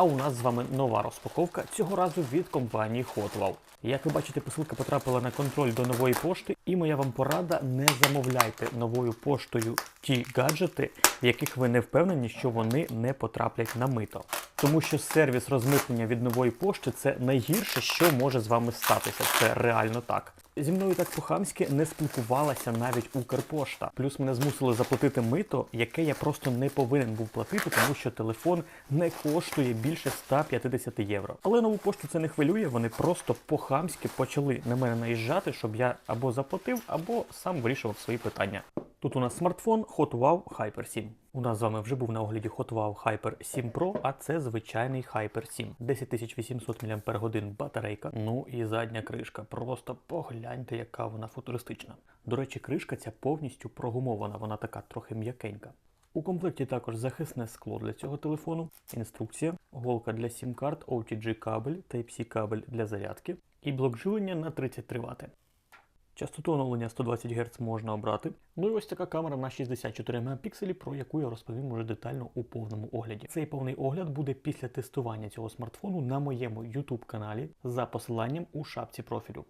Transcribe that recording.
А у нас з вами нова розпаковка цього разу від компанії Hotwall. Як ви бачите, посилка потрапила на контроль до нової пошти, і моя вам порада: не замовляйте новою поштою ті гаджети, в яких ви не впевнені, що вони не потраплять на мито. Тому що сервіс розмитнення від нової пошти це найгірше, що може з вами статися. Це реально так. Зі мною так по-хамськи не спілкувалася навіть Укрпошта. Плюс мене змусили заплатити мито, яке я просто не повинен був платити, тому що телефон не коштує більше 150 євро. Але нову пошту це не хвилює. Вони просто по-хамськи почали на мене наїжджати, щоб я або заплатив, або сам вирішував свої питання. Тут у нас смартфон HotWow Hyper 7. У нас з вами вже був на огляді HotWow Hyper 7 Pro, а це звичайний Hyper 7. 10800 мАч батарейка. Ну і задня кришка. Просто погляньте, яка вона футуристична. До речі, кришка ця повністю прогумована, вона така трохи м'якенька. У комплекті також захисне скло для цього телефону, інструкція, голка для сім-карт, OTG кабель, Type-C кабель для зарядки і блок живлення на 33 Вт. Частоту оновлення 120 Гц можна обрати. Ну і ось така камера на 64 Мп, про яку я розповім уже детально у повному огляді. Цей повний огляд буде після тестування цього смартфону на моєму YouTube каналі за посиланням у шапці профілю.